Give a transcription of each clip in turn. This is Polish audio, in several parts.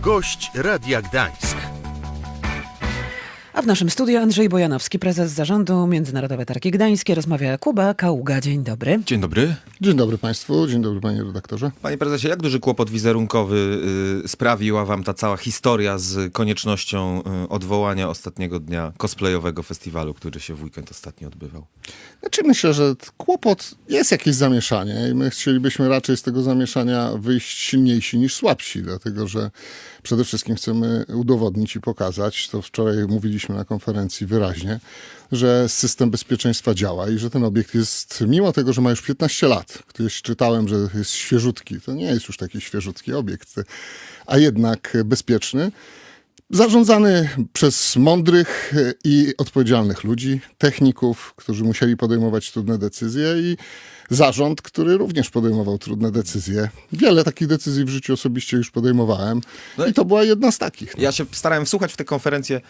Gość Radia Gdańsk. A w naszym studiu Andrzej Bojanowski, prezes zarządu Międzynarodowe Targi Gdańskie. Rozmawia Kuba Kaługa. Dzień dobry. Dzień dobry. Dzień dobry Państwu, dzień dobry Panie redaktorze. Panie prezesie, jak duży kłopot wizerunkowy y, sprawiła wam ta cała historia z koniecznością y, odwołania ostatniego dnia cosplayowego festiwalu, który się w weekend ostatnio odbywał? Znaczy myślę, że kłopot jest jakieś zamieszanie i my chcielibyśmy raczej z tego zamieszania wyjść silniejsi niż słabsi, dlatego że przede wszystkim chcemy udowodnić i pokazać, to wczoraj mówiliśmy na konferencji wyraźnie, że system bezpieczeństwa działa i że ten obiekt jest, mimo tego, że ma już 15 lat, któryś czytałem, że jest świeżutki, to nie jest już taki świeżutki obiekt, a jednak bezpieczny, Zarządzany przez mądrych e, i odpowiedzialnych ludzi, techników, którzy musieli podejmować trudne decyzje i zarząd, który również podejmował trudne decyzje. Wiele takich decyzji w życiu osobiście już podejmowałem No i- to była jedna z takich. No. Ja się starałem wsłuchać w tę konferencję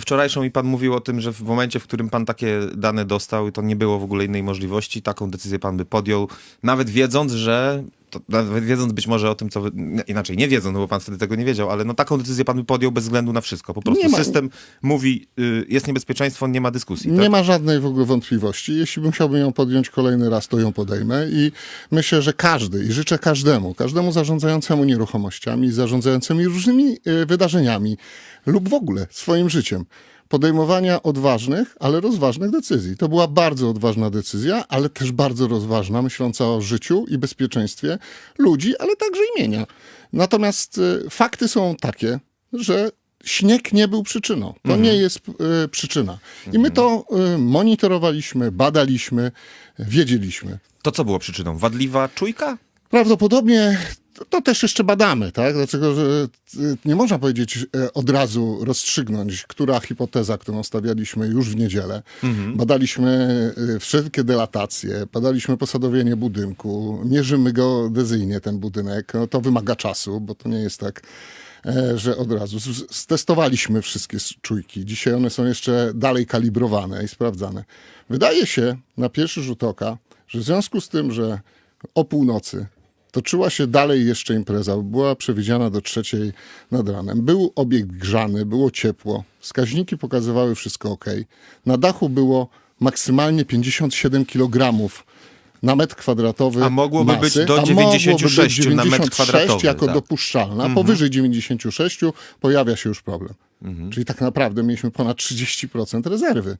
wczorajszą i pan mówił o tym, że w momencie, w którym pan takie dane dostał, to nie było w ogóle innej możliwości, taką decyzję pan by podjął, nawet wiedząc, że to, nawet wiedząc być może o tym, co wy, inaczej, nie wiedząc, no bo pan wtedy tego nie wiedział, ale no taką decyzję pan by podjął bez względu na wszystko. Po prostu ma- system mówi, y, jest niebezpieczeństwo, nie ma dyskusji. Nie tak? ma żadnej w ogóle wątpliwości. Jeśli bym musiałbym ją podjąć kolejny raz, to ją podejmę i myślę, że każdy, i życzę każdemu, każdemu zarządzającemu nieruchomościami, zarządzającymi różnymi e, wydarzeniami lub w ogóle swoim życiem, podejmowania odważnych, ale rozważnych decyzji. To była bardzo odważna decyzja, ale też bardzo rozważna, myśląca o życiu i bezpieczeństwie ludzi, ale także imienia. Natomiast e, fakty są takie, że śnieg nie był przyczyną. To nie jest e, przyczyna. I my to e, monitorowaliśmy, badaliśmy, wiedzieliśmy. To co było przyczyną? Wadliwa czujka? Prawdopodobnie to, to też jeszcze badamy, tak? Dlaczego że e, nie można powiedzieć e, od razu rozstrzygnąć, która hipoteza, którą stawialiśmy już w niedzielę. Badaliśmy e, wszelkie delatacje, badaliśmy posadowienie budynku, mierzymy geodezyjnie ten budynek. No, to wymaga czasu, bo to nie jest tak, że od razu. Stestowaliśmy wszystkie czujki. Dzisiaj one są jeszcze dalej kalibrowane i sprawdzane. Wydaje się na pierwszy rzut oka, że w związku z tym, że o północy toczyła się dalej jeszcze impreza, była przewidziana do trzeciej nad ranem. Był obiekt grzany, było ciepło, wskaźniki pokazywały wszystko ok. Na dachu było maksymalnie 57 kg na metr kwadratowy A mogłoby masy, być do a mogłoby być 96 na metr 96 kwadratowy, jako tak. dopuszczalna. Powyżej 96 pojawia się już problem. Mhm. Czyli tak naprawdę mieliśmy ponad 30% rezerwy.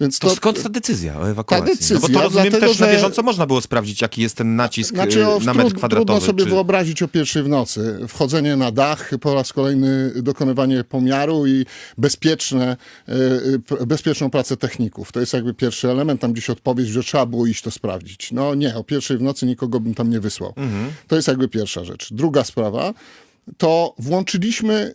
Więc To, skąd ta decyzja o ewakuacji? decyzja, no bo to rozumiem dlatego, też na że- bieżąco można było sprawdzić, jaki jest ten nacisk Znaczy, o, y, na trud- metr kwadratowy. Trudno sobie czy... wyobrazić o pierwszej w nocy. Wchodzenie na dach, po raz kolejny dokonywanie pomiaru i bezpieczne, e, p- bezpieczną pracę techników. To jest jakby pierwszy element. Tam gdzieś odpowiedź, że trzeba było iść to sprawdzić. No nie, o pierwszej w nocy nikogo bym tam nie wysłał. Mhm. To jest jakby pierwsza rzecz. Druga sprawa, to włączyliśmy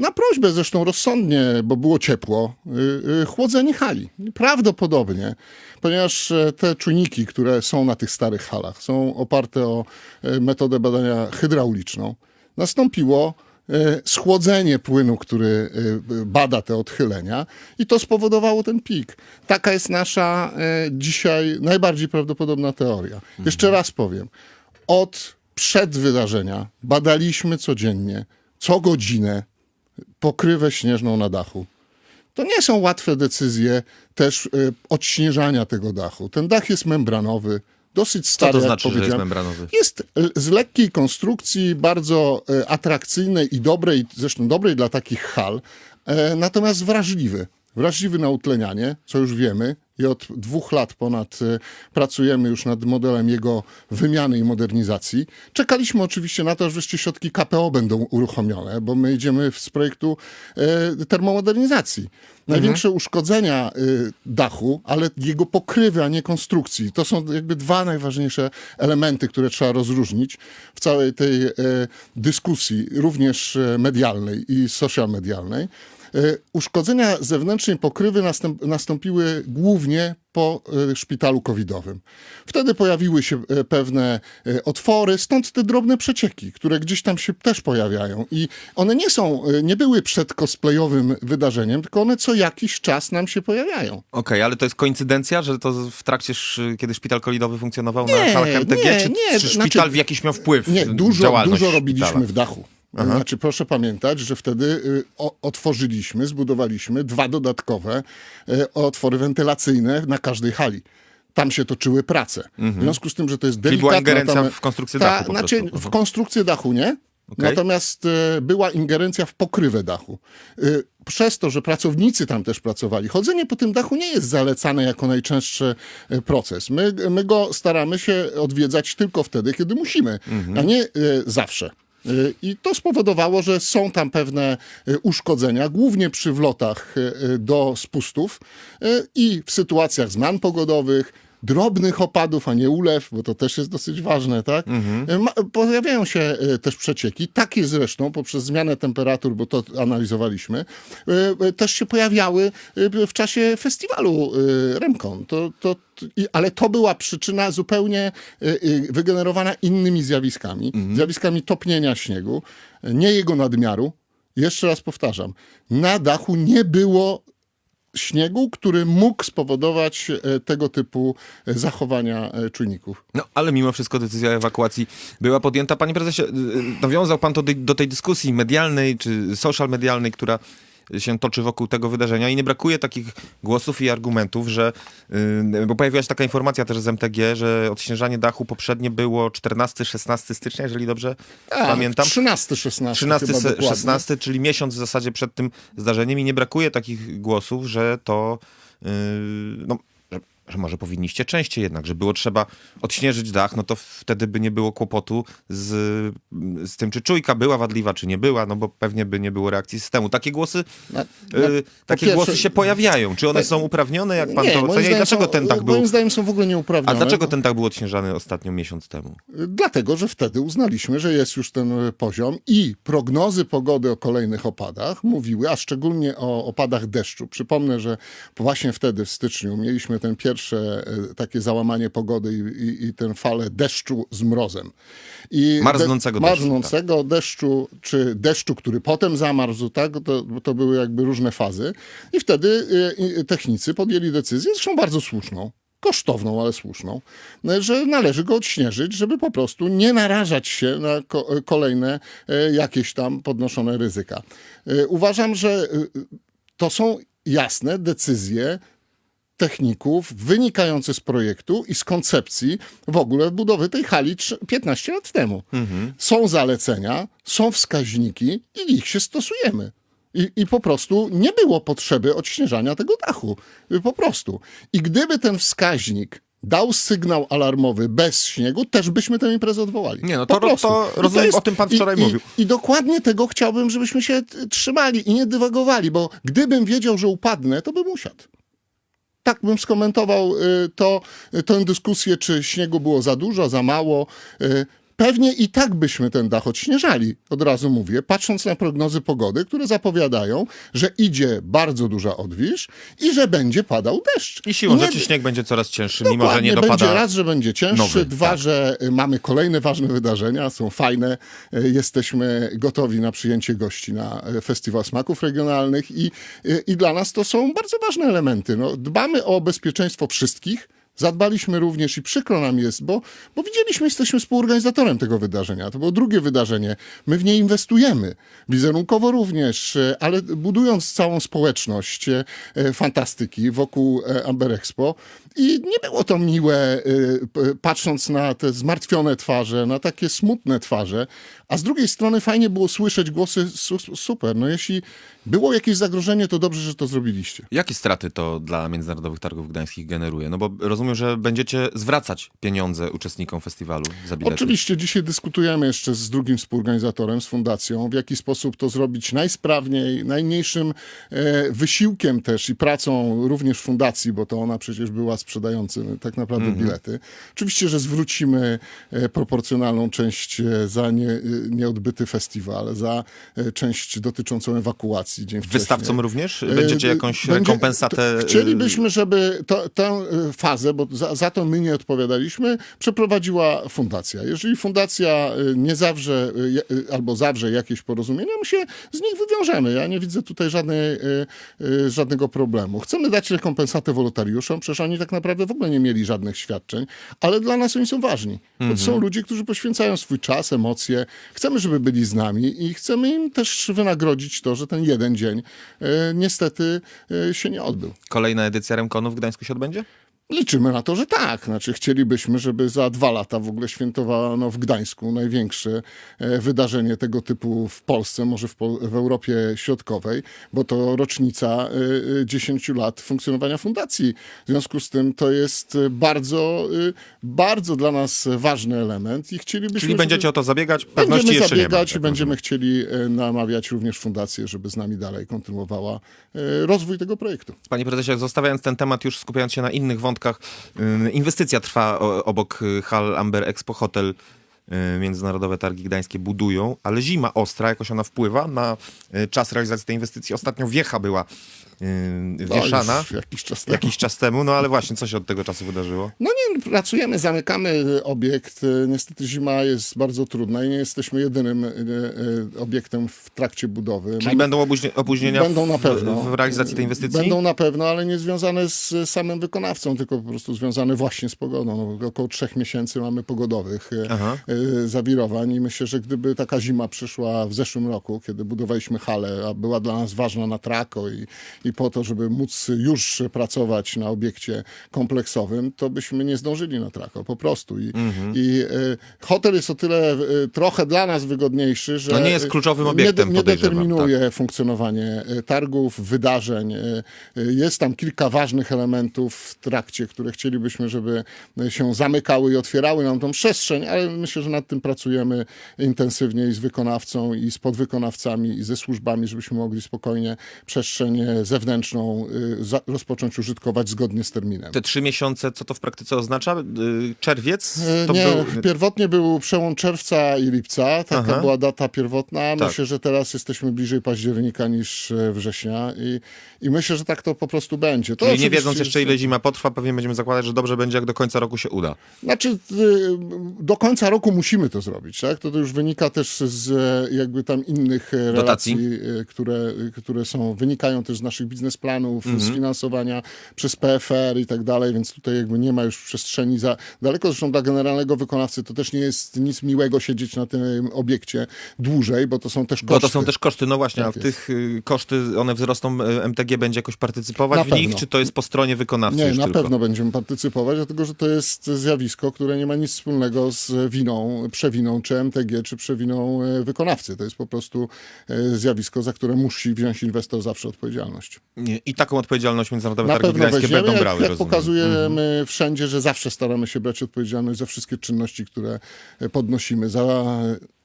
na prośbę zresztą rozsądnie, bo było ciepło, y, y, chłodzenie hali. Prawdopodobnie, ponieważ e, te czujniki, które są na tych starych halach, są oparte o e, metodę badania hydrauliczną, nastąpiło e, schłodzenie płynu, który bada te odchylenia i to spowodowało ten pik. Taka jest nasza dzisiaj najbardziej prawdopodobna teoria. Jeszcze raz powiem, od przed wydarzenia badaliśmy codziennie, co godzinę pokrywę śnieżną na dachu. To nie są łatwe decyzje też y, odśnieżania tego dachu. Ten dach jest membranowy, dosyć Co stary, to jak znaczy, że jest membranowy? Jest l- z lekkiej konstrukcji, bardzo e, atrakcyjnej i dobrej, zresztą dobrej dla takich hal, e, natomiast wrażliwy. Wrażliwy na utlenianie, co już wiemy i od dwóch lat ponad e, pracujemy już nad modelem jego wymiany i modernizacji. Czekaliśmy oczywiście na to, że wreszcie środki KPO będą uruchomione, bo my idziemy z projektu e, termomodernizacji. Największe uszkodzenia e, dachu, ale jego pokrywy, a nie konstrukcji. To są jakby dwa najważniejsze elementy, które trzeba rozróżnić w całej tej dyskusji, również medialnej i social medialnej. E, Uszkodzenia zewnętrznej pokrywy nastąpiły głównie po e, szpitalu covidowym. Wtedy pojawiły się e, pewne otwory, stąd te drobne przecieki, które gdzieś tam się też pojawiają. I one nie są, nie były przed cosplayowym wydarzeniem, tylko one co jakiś czas nam się pojawiają. Okej, ale to jest koincydencja, że to w trakcie, kiedy szpital kolidowy funkcjonował Nie, na halach MTG, nie, czy, nie, czy znaczy- szpital w jakiś miał wpływ Nie, dużo, dużo robiliśmy szpitala? w dachu. Znaczy, proszę pamiętać, że wtedy y, otworzyliśmy, zbudowaliśmy dwa dodatkowe y, otwory wentylacyjne na każdej hali. Tam się toczyły prace. W związku z tym, że to jest Mhm. Czyli była delikatna... ingerencja tam- w konstrukcję Ta- dachu Znaczy, w konstrukcję dachu nie. Okej. Natomiast e, była ingerencja w pokrywę dachu. E, Przez to, że pracownicy tam też pracowali, chodzenie po tym dachu nie jest zalecane jako najczęstszy e, proces. My, my go staramy się odwiedzać tylko wtedy, kiedy musimy, a nie e, zawsze. E, I to spowodowało, że są tam pewne e, uszkodzenia, głównie przy wlotach e, do spustów i w sytuacjach zmian pogodowych, drobnych opadów, a nie ulew, bo to też jest dosyć ważne, tak? E, Ma, pojawiają się e, też przecieki, takie zresztą poprzez zmianę temperatur, bo to analizowaliśmy, e, e, też się pojawiały e, w czasie festiwalu e, Remkon. To, to, ale to była przyczyna zupełnie e, e, wygenerowana innymi zjawiskami. Zjawiskami topnienia śniegu, e, nie jego nadmiaru. Jeszcze raz powtarzam, na dachu nie było śniegu, który mógł spowodować e, tego typu e, zachowania e, czujników. No, ale mimo wszystko decyzja ewakuacji była podjęta. Panie prezesie, nawiązał pan to do tej dyskusji medialnej czy social medialnej, która się toczy wokół tego wydarzenia i nie brakuje takich głosów i argumentów, że, y, bo pojawiła się taka informacja też z MTG, że odśnieżanie dachu poprzednie było 14-16 stycznia, jeżeli dobrze pamiętam. 13, 16. 13, chyba se- dokładnie. 16, czyli miesiąc w zasadzie przed tym zdarzeniem i nie brakuje takich głosów, że to yy, no, że, że może powinniście częściej jednak, że było trzeba odśnieżyć dach, no to wtedy by nie było kłopotu z, z tym, czy czujka była wadliwa, czy nie była, no bo pewnie by nie było reakcji systemu. Takie głosy, na- takie po głosy pierwsze- się pojawiają. Czy one Tak. są uprawnione, jak pan nie, to ocenia i dlaczego są, ten dach był... Moim zdaniem są w ogóle nieuprawnione. A dlaczego ten dach był odśnieżany ostatnio miesiąc temu? Dlatego, że wtedy uznaliśmy, że jest już ten e, poziom i prognozy pogody o kolejnych opadach mówiły, a szczególnie o opadach deszczu. Przypomnę, że właśnie wtedy w styczniu mieliśmy ten pierwsze e, takie załamanie pogody i, i, i tę falę deszczu z mrozem. I Marznącego deszczu, Marznącego deszczu, czy deszczu, który potem zamarzł, tak? To, to były jakby różne fazy. I wtedy e, technicy podjęli decyzję, zresztą bardzo słuszną, kosztowną, ale słuszną, no, że należy go odśnieżyć, żeby po prostu nie narażać się na ko- kolejne e, jakieś tam podnoszone ryzyka. E, Uważam, że e, to są jasne decyzje techników wynikające z projektu i z koncepcji w ogóle budowy tej hali trz- 15 lat temu. Są zalecenia, są wskaźniki i ich się stosujemy. I, I po prostu nie było potrzeby odśnieżania tego dachu. Po prostu. I gdyby ten wskaźnik dał sygnał alarmowy bez śniegu, też byśmy tę imprezę odwołali. Nie, no to- prostu. to rozumiem, o tym pan wczoraj i, mówił. I, I dokładnie tego chciałbym, żebyśmy się trzymali i nie dywagowali, bo gdybym wiedział, że upadnę, to bym usiadł tak bym skomentował y, to, y, tę dyskusję, czy śniegu było za dużo, za mało. Pewnie i tak byśmy ten dach odśnieżali, od razu mówię, patrząc na prognozy pogody, które zapowiadają, że idzie bardzo duża odwilż i że będzie padał deszcz. I siłą Nie- rzeczy śnieg będzie coraz cięższy, mimo że nie dopada... Będzie raz, że będzie cięższy, nowy, dwa, tak. że y, mamy kolejne ważne wydarzenia, są fajne, y, jesteśmy gotowi na przyjęcie gości na y, Festiwal Smaków Regionalnych i, i dla nas to są bardzo ważne elementy. No, dbamy o bezpieczeństwo wszystkich, Zadbaliśmy również i przykro nam jest, bo, bo widzieliśmy, jesteśmy współorganizatorem tego wydarzenia. To było drugie wydarzenie. My w nie inwestujemy. Wizerunkowo również, e, ale budując całą społeczność e, e, fantastyki wokół Amber Expo. I nie było to miłe, p- patrząc na te zmartwione twarze, na takie smutne twarze. A z drugiej strony fajnie było słyszeć głosy su- super. No jeśli było jakieś zagrożenie, to dobrze, że to zrobiliście. Jakie straty to dla Międzynarodowych Targów Gdańskich generuje? No bo rozumiem, że będziecie zwracać pieniądze uczestnikom festiwalu za bilety. Oczywiście dzisiaj dyskutujemy jeszcze z drugim współorganizatorem, z fundacją, w jaki sposób to zrobić najsprawniej, najmniejszym e, wysiłkiem też i pracą również fundacji, bo to ona przecież była sprzedającym tak naprawdę Mhm. bilety. Oczywiście, że zwrócimy e, proporcjonalną część e, za nie, e, nieodbyty festiwal, za część dotyczącą ewakuacji dzień wcześniej. Wystawcom również? Będziecie jakąś będzie- rekompensatę... Chcielibyśmy, żeby to, tę fazę, bo za, za to my nie odpowiadaliśmy, przeprowadziła fundacja. Jeżeli fundacja nie zawrze albo zawrze jakieś porozumienia, my się z nich wywiążemy. Ja nie widzę tutaj żadnej, żadnego problemu. Chcemy dać rekompensatę wolontariuszom, przecież oni tak tak naprawdę w ogóle nie mieli żadnych świadczeń, ale dla nas oni są ważni. Bo to są ludzie, którzy poświęcają swój czas, emocje. Chcemy, żeby byli z nami i chcemy im też wynagrodzić to, że ten jeden dzień e, niestety e, się nie odbył. Kolejna edycja Remkonu w Gdańsku się odbędzie? Liczymy na to, że tak. Znaczy, chcielibyśmy, żeby za dwa lata w ogóle świętowano w Gdańsku największe e, wydarzenie tego typu w Polsce, może w, Pol- w Europie Środkowej, bo to rocznica e, e, 10 lat funkcjonowania fundacji. W związku z tym to jest e, bardzo, e, bardzo dla nas ważny element i chcielibyśmy. Czyli będziecie o to zabiegać? Pewności Będziemy jeszcze nie ma. zabiegać i tak będziemy chcieli e, namawiać również fundację, żeby z nami dalej kontynuowała e, rozwój tego projektu. Panie prezesie, zostawiając ten temat, już skupiając się na innych wątkach, inwestycja trwa obok y, hal Amber Expo Hotel. y, Międzynarodowe Targi Gdańskie budują, ale zima ostra, jakoś ona wpływa na y, czas realizacji tej inwestycji. Ostatnio wiecha była y, No, wieszana już jakiś czas temu. jakiś czas temu, no ale właśnie, co się od tego czasu wydarzyło? No nie, pracujemy, zamykamy obiekt. E, Niestety zima jest bardzo trudna i nie jesteśmy jedynym e, obiektem w trakcie budowy. Czyli Mamy- będą opóźnie- opóźnienia Będą w, na pewno. w realizacji tej inwestycji? Będą na pewno, ale nie związane z samym wykonawcą, tylko po prostu związane właśnie z pogodą. No, około trzech miesięcy mamy pogodowych Aha. zawirowań i myślę, że gdyby taka zima przyszła w zeszłym roku, kiedy budowaliśmy halę, a była dla nas ważna na trako i, i po to, żeby móc już pracować na obiekcie kompleksowym, to byśmy nie zdążyli na trako, po prostu. I, Mhm. i e, hotel jest o tyle e, trochę dla nas wygodniejszy, że No nie jest kluczowym nie, obiektem, nie podejrzewam, determinuje funkcjonowanie e, targów, wydarzeń. Jest tam kilka ważnych elementów w trakcie, które chcielibyśmy, żeby się zamykały i otwierały nam tą przestrzeń, ale myślę, że nad tym pracujemy intensywnie i z wykonawcą, i z podwykonawcami, i ze służbami, żebyśmy mogli spokojnie przestrzeń e, zewnętrzną za- rozpocząć użytkować zgodnie z terminem. Te trzy miesiące, co to w praktyce oznacza? Y, Czerwiec? To nie, był... pierwotnie był przełom czerwca i lipca, taka Aha. była data pierwotna. Tak. Myślę, że teraz jesteśmy bliżej października niż e, września i, i myślę, że tak to po prostu będzie. To Czyli nie wiedząc jeszcze, ile zima potrwa, pewnie będziemy zakładać, że dobrze będzie, jak do końca roku się uda. Znaczy, y, do końca roku musimy to zrobić, tak? To, to już wynika też z e, jakby tam innych e, Dotacji? relacji, e, które, które są, wynikają też z naszych biznesplanów, Mhm. z finansowania przez PFR i tak dalej, więc tutaj jakby nie ma już przestrzeni za daleko. Zresztą dla generalnego wykonawcy to też nie jest nic miłego siedzieć na tym obiekcie dłużej, bo to są też koszty. Bo to są też koszty, no właśnie, Tak a tych y, koszty, one wzrosną, y, MTG będzie jakoś partycypować Na w nich, pewno. czy to jest po stronie wykonawcy Nie, na tylko? pewno będziemy partycypować, dlatego że to jest zjawisko, które nie ma nic wspólnego z winą, przewiną czy MTG, czy przewiną e, wykonawcy. To jest po prostu zjawisko, za które musi wziąć inwestor zawsze odpowiedzialność. Nie, I taką odpowiedzialność Międzynarodowe Na Targi Gdańskie będą jak, brały, jak rozumiem. pokazujemy wszędzie, że zawsze staramy się brać odpowiedzialność za wszystkie czynności, które podnosimy, za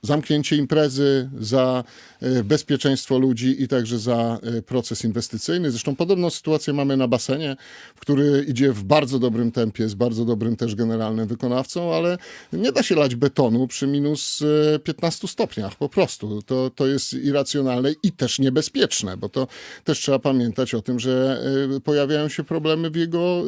zamknięcie imprezy, za e, bezpieczeństwo ludzi i także za e, proces inwestycyjny. Zresztą podobną sytuację mamy na basenie, który idzie w bardzo dobrym tempie, z bardzo dobrym też generalnym wykonawcą, ale nie da się lać betonu przy minus e, 15 stopniach, po prostu. To, to jest irracjonalne i też niebezpieczne, bo to też trzeba pamiętać o tym, że e, pojawiają się problemy w jego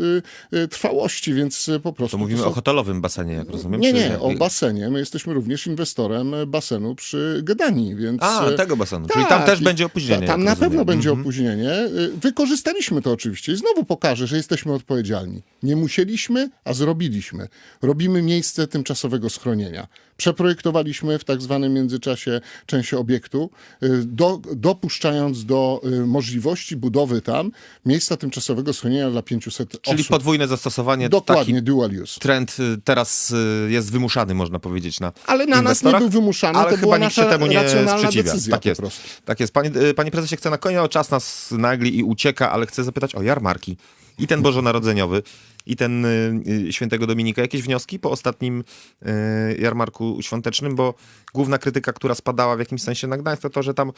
e, e, trwałości, więc e, po prostu... To mówimy są- o hotelowym basenie, jak rozumiem? nie, nie, o basenie. My jesteśmy również inwestorem e, basenu przy Gdanii, więc... A, e, tego basenu. Czyli tam też i będzie opóźnienie, ta- Tam na rozumiem. pewno będzie Mhm. opóźnienie. Y, Wykorzystaliśmy to oczywiście i znowu pokażę, że jesteśmy odpowiedzialni. Nie musieliśmy, a zrobiliśmy. Robimy miejsce tymczasowego schronienia. Przeprojektowaliśmy w tak zwanym międzyczasie część obiektu, y, do, dopuszczając do y, możliwości budowy tam miejsca tymczasowego schronienia dla 500 Czyli osób. podwójne zastosowanie, Dokładnie, taki dual use. trend y, teraz jest wymuszany, można powiedzieć, na Ale na nas nie był wymuszany, ale to chyba nikt się temu nie sprzeciwia. decyzja Tak jest. Tak jest. Panie, panie prezesie, chcę na koniec, czas nas nagli i ucieka, ale chcę zapytać o jarmarki. I ten bożonarodzeniowy, i ten y, y, świętego Dominika. Jakieś wnioski po ostatnim y, jarmarku świątecznym? Bo główna krytyka, która spadała w jakimś sensie na Gdańsk, to to, że tam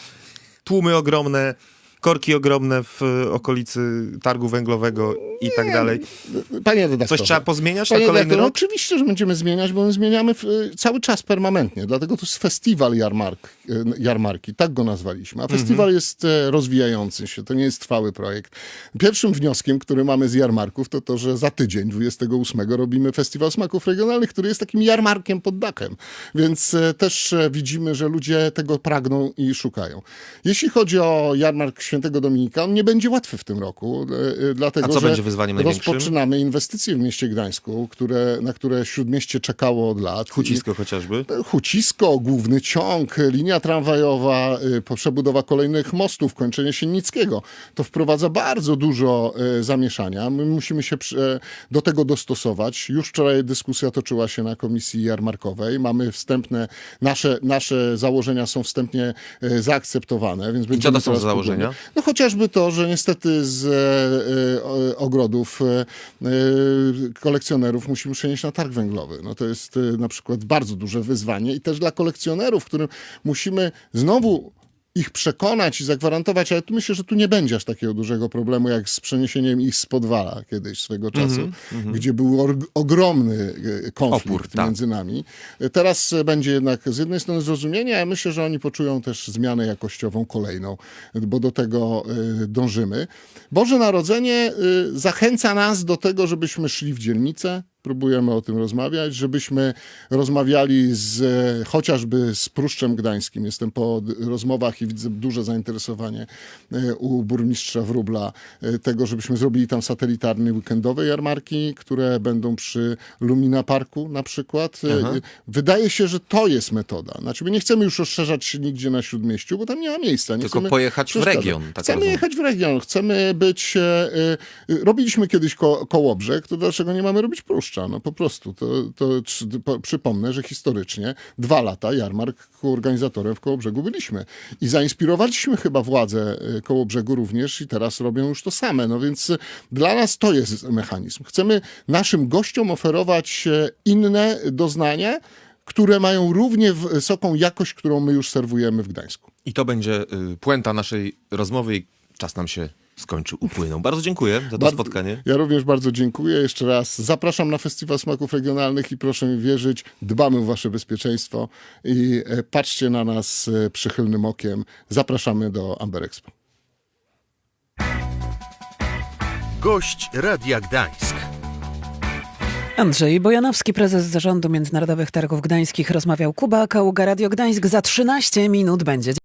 tłumy ogromne, korki ogromne w y, okolicy targu węglowego i tak dalej. Panie redaktorze. Coś trzeba pozmieniać Panie na kolejny redaktorze, rok? Oczywiście, że będziemy zmieniać, bo my zmieniamy w, y, cały czas permanentnie. Dlatego to jest festiwal jarmark, y, jarmarki, tak go nazwaliśmy. A Mhm. festiwal jest e, rozwijający się, to nie jest trwały projekt. Pierwszym wnioskiem, który mamy z jarmarków, to to, że za tydzień, 28, robimy festiwal smaków regionalnych, który jest takim jarmarkiem pod dachem. Więc e, też e, widzimy, że ludzie tego pragną i szukają. Jeśli chodzi o jarmark Świętego Dominika, on nie będzie łatwy w tym roku, e, e, dlatego A co że będzie wyzwaniem największym? rozpoczynamy inwestycje w mieście Gdańsku, które, na które Śródmieście czekało od lat. Hucisko chociażby. Hucisko, główny ciąg, linia tramwajowa, przebudowa kolejnych mostów, kończenie Siennickiego. To wprowadza bardzo dużo zamieszania. My musimy się do tego dostosować. Już wczoraj dyskusja toczyła się na komisji jarmarkowej. Mamy wstępne, nasze, nasze założenia są wstępnie zaakceptowane. Więc co będziemy to są założenia? No chociażby to, że niestety z e, e, ogrodów e, kolekcjonerów musimy przenieść na targ węglowy. No to jest na przykład bardzo duże wyzwanie i też dla kolekcjonerów, którym musimy znowu ich przekonać i zagwarantować, ale tu myślę, że tu nie będzie aż takiego dużego problemu, jak z przeniesieniem ich z podwala kiedyś swego czasu, gdzie był ogromny e, konflikt Opór, tak. między nami. E, Teraz e, będzie jednak z jednej strony zrozumienie, a myślę, że oni poczują też zmianę jakościową kolejną, bo do tego dążymy. Boże Narodzenie zachęca nas do tego, żebyśmy szli w dzielnicę, próbujemy o tym rozmawiać, żebyśmy rozmawiali z, chociażby z Pruszczem Gdańskim. Jestem po rozmowach i widzę duże zainteresowanie e, u burmistrza Wróbla e, tego, żebyśmy zrobili tam satelitarne weekendowe jarmarki, które będą przy Lumina Parku na przykład. E, Aha. Wydaje się, że to jest metoda. Znaczy, my nie chcemy już rozszerzać się nigdzie na Śródmieściu, bo tam nie ma miejsca. Nie Tylko pojechać w region, tak chcemy rozumiem. jechać w region, chcemy być... Robiliśmy kiedyś ko Kołobrzeg, to dlaczego nie mamy robić Pruszcza? No po prostu. To, to przypomnę, że historycznie dwa lata jarmark organizatorem w Kołobrzegu byliśmy. I zainspirowaliśmy chyba władze e, Kołobrzegu również i teraz robią już to same. No więc e, dla nas to jest mechanizm. Chcemy naszym gościom oferować e, inne doznania, które mają równie wysoką jakość, którą my już serwujemy w Gdańsku. I to będzie y, puenta naszej rozmowy i czas nam się skończył, upłynął. Bardzo dziękuję za to Bardzo- spotkanie. Ja również bardzo dziękuję. Jeszcze raz zapraszam na Festiwal Smaków Regionalnych i proszę mi wierzyć, dbamy o wasze bezpieczeństwo i e, patrzcie na nas e, przychylnym okiem. Zapraszamy do Amber Expo. Gość Radia Gdańsk. Andrzej Bojanowski, prezes Zarządu Międzynarodowych Targów Gdańskich rozmawiał Kuba Kaługa Radio Gdańsk. Za 13 minut będzie.